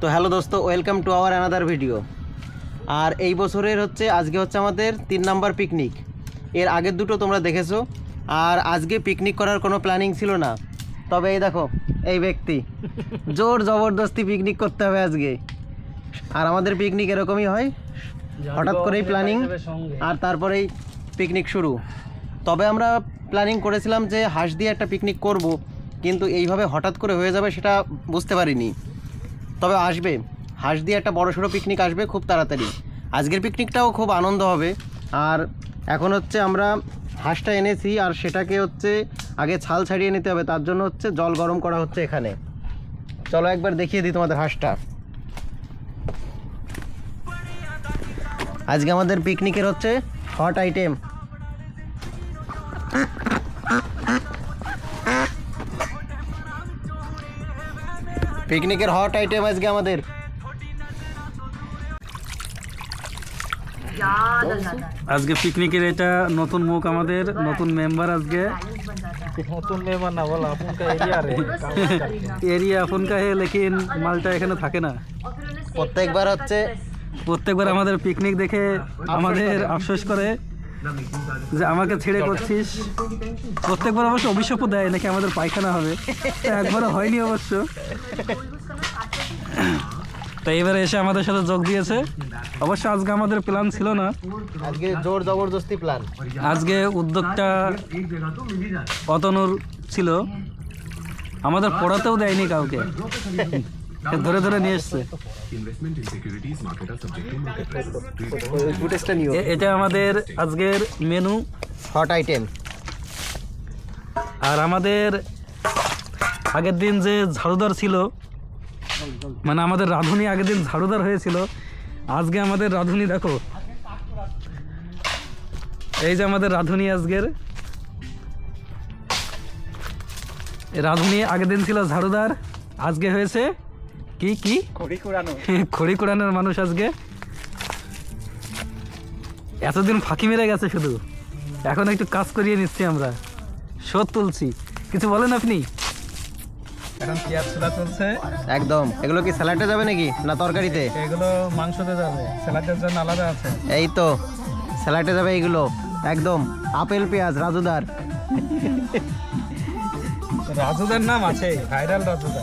তো হ্যালো দোস্ত welcome to our another video আর এই বছরের হচ্ছে আজকে হচ্ছে আমাদের তিন নাম্বার পিকনিক এর আগের দুটো তোমরা দেখেছ। আর আজকে পিকনিক করার কোনো প্ল্যানিং ছিল না। তবে এই দেখো এই ব্যক্তি। জোর জবরদস্তি পিকনিক করতে হবে আজকে। আর আমাদের পিকনিক এরকমই হয়। হঠাৎ করেই প্ল্যানিং আর তারপরেই পিকনিক শুরু। তবে আমরা প্ল্যানিং করেছিলাম যে হাঁস দিয়ে একটা পিকনিক করব। কিন্তু এইভাবে হঠাৎ করে হয়ে যাবে সেটা বুঝতে পারিনি। তবে আসবে। হাঁস দিয়ে একটা বড় সড়ো পিকনিক আসবে খুব তাড়াতাড়ি। আজকের পিকনিকটাও খুব আনন্দ হবে। আর এখন হচ্ছে আমরা হাঁসটা এনেছি আর সেটাকে হচ্ছে আগে ছাল ছাড়িয়ে নিতে হবে। তার জন্য হচ্ছে জল গরম করা হচ্ছে এখানে। চলো একবার দেখিয়ে দিই তোমাদের হাঁসটা। আজকে আমাদের পিকনিকের হচ্ছে হট আইটেম পিকনিকের হট আইটেম আজকে আমাদের। আজকে পিকনিকের এটা নতুন মুখ আমাদের নতুন মেম্বার আজকে। নতুন মেহমান না বলা আপনার এরিয়া রে। এরিয়া আপনকা হে লেকিন মালটা এখানে থাকে না। প্রত্যেকবার হচ্ছে প্রত্যেকবার আমাদের পিকনিক দেখে আমাদের আফসোস করে। যে আমাকে ছেড়ে করছিস? প্রত্যেকবার অবশ্য অভিশাপও দেয় নাকি আমাদের পায়খানা হবে। তো একবারও হয়নি অবশ্য। তো এবারে এসে আমাদের সাথে যোগ দিয়েছে। অবশ্য আজকে আমাদের প্ল্যান ছিল না। আজকে জোর জবরদস্তি প্ল্যান আজকে উদ্যোগটা অতনুর ছিল। আমাদের পড়াতেও দেয়নি কাউকে। ধরে ধরে নিয়ে এসছে। এটা আমাদের আজকের মেনু হট আইটেম আর আমাদের আগের দিন যে ঝাড়ুদার ছিল মানে আমাদের রাঁধুনি আগের দিন ঝাড়ুদার হয়েছিল আজকে আমাদের রাঁধুনি দেখো। এই যে আমাদের রাঁধুনি আজকের। রাঁধুনি আগের দিন ছিল ঝাড়ুদার আজকে হয়েছে কি কি? খড়ি কুড়ানো খড়ি কোড়ানোর মানুষ আজকে? এতদিন ফাঁকি মেরে গেছে শুধু। এখন একটু কাজ করিয়ে নিচ্ছি আমরা। শোধ তুলছি। কিছু বলেন আপনি? এখন পেঁয়াজ ছোলা চলছে? একদম। এগুলো কি স্যালাডে যাবে নাকি? না তরকারিতে? এগুলো মাংসতে যাবে। স্যালাডের জন্য আলাদা আছে। এই তো। স্যালাডে যাবে এইগুলো একদম। আপেল পেঁয়াজ রাজুদার। রাজুদার নাম আছে। ভাইরাল রাজুদা।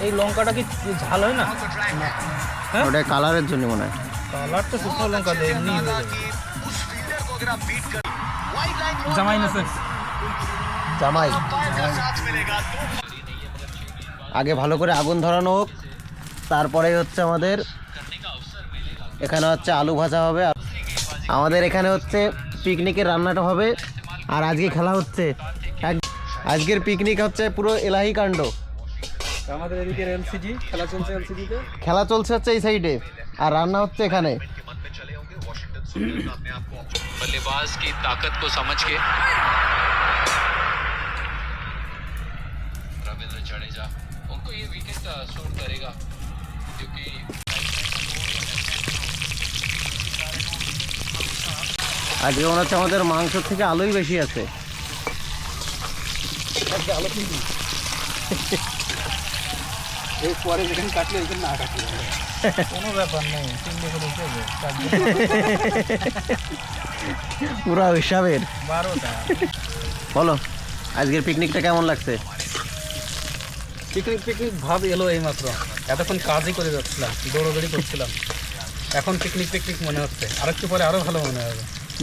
এই লঙ্কাটা কি ঝাল হয় না? হ্যাঁ? ওটা কালারের জন্য মনে হয়। কালার তো শুকনো লঙ্কা দেয় এমনি জামাই না স্যার? জামাই। আগে ভালো করে আগুন ধরানো হোক তারপরে হচ্ছে আমাদের এখানে হচ্ছে আলু ভাজা হবে। আমাদের এখানে হচ্ছে পিকনিকের রান্নাটা হবে আর আজকে খেলা হচ্ছে এক- আজকের পিকনিক হচ্ছে পুরো এলাহি কাণ্ড আমাদের এদিকে এলসিজি খেলা চলছে এলসিজিতে খেলা চলছে হচ্ছে এই সাইডে আর রান্না হচ্ছে এখানে के मन में चले होंगे वॉशिंगटन सुंदर अपने आप को बल्लेबाज की ताकत को समझ के रविंद्र जडेजा उनको ये विकेट सूट करेगा আজকে মনে হচ্ছে আমাদের মাংসর থেকে আলুই বেশি আছে। এই যেখানে কাটলে ওইখানে না কাটলে কোনো ব্যাপার নেই তিনটে করে উঠে পুরো হিসাবের। বারোটা। বলো আজকের পিকনিকটা কেমন লাগছে? পিকনিক পিকনিক ভাব এলো এইমাত্র। এতক্ষণ কাজই করে যাচ্ছিলাম দৌড়দৌড়ি করছিলাম। এখন পিকনিক পিকনিক মনে হচ্ছে। আরেকটু পরে আরও ভালো মনে হবে।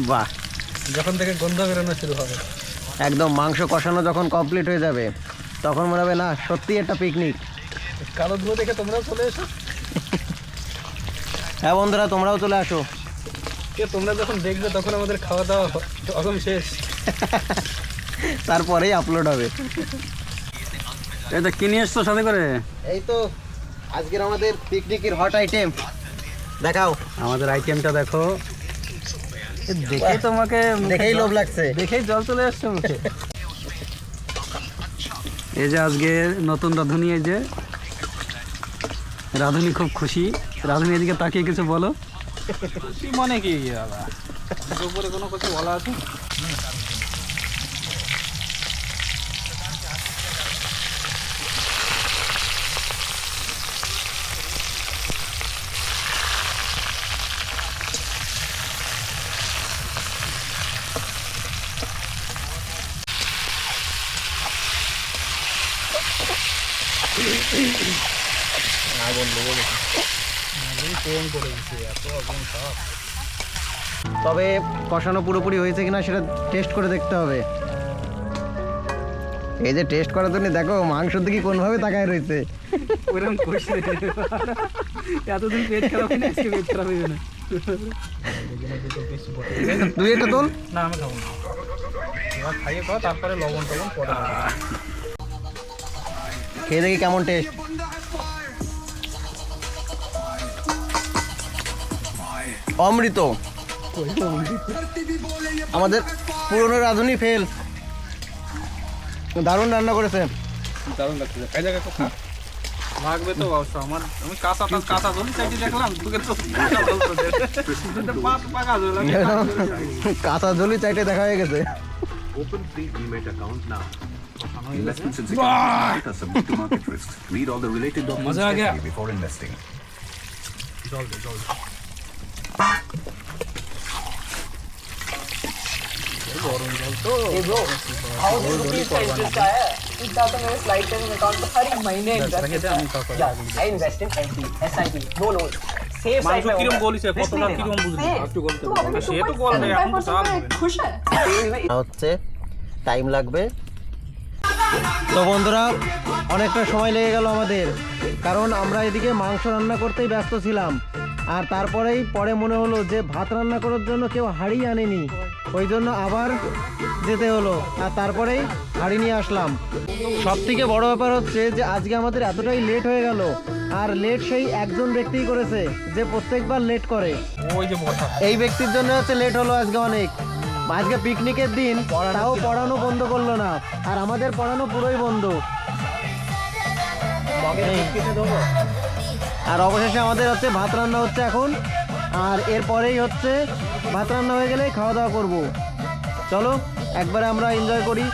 বাহ। যখন থেকে গন্ধ বেরোনো শুরু হবে। একদম মাংস কষানো যখন কমপ্লিট হয়ে যাবে তখন মনে হবে না সত্যি একটা পিকনিক কালো ধুলো দেখে তোমরাও চলে এসো। হ্যাঁ বন্ধুরা তোমরাও চলে আসো। তোমরা যখন দেখবে তখন আমাদের খাওয়া দাওয়া তখন শেষ। তারপরেই আপলোড হবে। এটা কি নিয়ে এসছো সাথে করে? এই তো আজকের আমাদের পিকনিকের হট আইটেম দেখাও। আমাদের আইটেমটা দেখো। এ দেখেই তোমাকে দেখেই লোভ লাগছে। দেখেই জল চলে আসছে মুখে। এই যে আজকে নতুন রাঁধুনি এই যে। রাঁধুনি খুব খুশি। রাঁধুনি এদিকে তাকিয়ে কিছু বলো। মনে কি বাবা? উপরে কোনো কিছু বলা আছে? তবে কষানো পুরোপুরি হয়েছে কিনা সেটা টেস্ট করে দেখতে হবে। এই যে টেস্ট করার জন্য দেখো মাংসের দিকে কোনভাবে তাকায় রয়েছে। ওরকম করছে। এতদিন পেট খারাপ হয়নি আজকে পেট খারাপ হইবে না। তুই একটা তোল। না আমি খাব না। খাইয়ে খাও তারপরে লবণ টবণ। খেয়ে দেখি কেমন টেস্ট অমৃত। আমাদের পুরনো রাঁধুনি ফেল দারুণ রান্না করেছে। দারুণ লাগছে। খাই দেখা খা লাগবে তো অবশ্য। আমার আমি কাঁচা জল দেখলাম। তোকে তো জলি চাইটে দেখা হয়ে গেছে। Free Demat account now. Investments in securities are subject to market risks. Read all the related documents मजा आ गया। carefully before investing. I invest in FD, SIP, no loan. Safe মাংস side কিরম में বলিছে কতটা কিরম বুঝলি একটু বলতে পারবো সে তো বল দেয় এখন তো চাপ হবে না। खुश है হচ্ছে টাইম লাগবে তো বন্ধুরা অনেকটা সময় লেগে গেল আমাদের কারণ আমরা এদিকে মাংস রান্না করতেই ব্যস্ত ছিলাম। আর তারপরেই পরে মনে হলো যে ভাত রান্না করার জন্য কেউ হাঁড়ি আনেনি ওই জন্য আবার যেতে হলো আর তারপরেই হাঁড়ি নিয়ে আসলাম। সব থেকে বড় ব্যাপার হচ্ছে যে আজকে আমাদের এতটাই লেট হয়ে গেল আর লেট সেই একজন ব্যক্তিই করেছে যে প্রত্যেকবার লেট করে। এই ব্যক্তির জন্য হচ্ছে লেট হলো আজকে অনেক। আজকে পিকনিকের দিন তাও পড়ানো বন্ধ করল না। আর আমাদের পড়ানো পুরোই বন্ধ। আর অবশেষে আমাদের হচ্ছে ভাত রান্না হচ্ছে এখন। আর এরপরেই হচ্ছে ভাত রান্না হয়ে গেলে খাওয়া দাওয়া করব। চলো একবারে আমরা এনজয় করি।